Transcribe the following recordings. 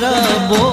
ರ ಬೋ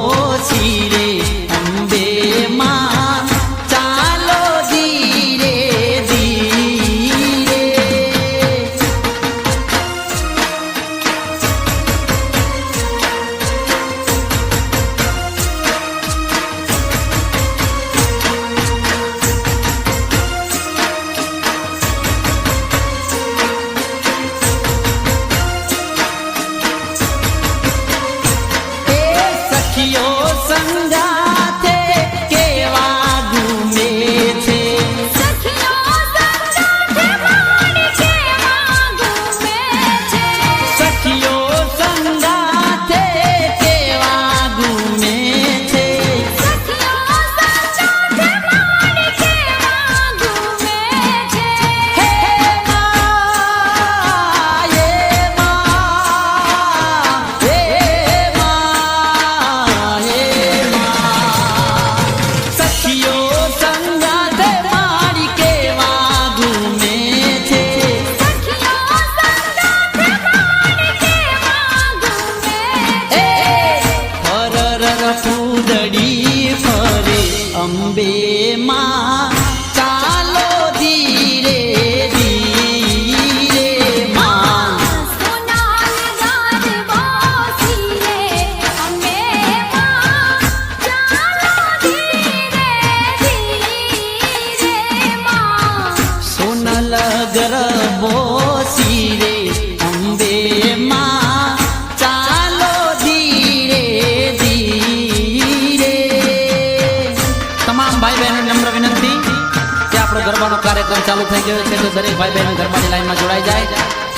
કાર્યક્રમ ચાલુ થઈ ગયો છે. તો દરેક ભાઈ બહેન ઘરમાંની લાઈનમાં જોડાઈ જાય.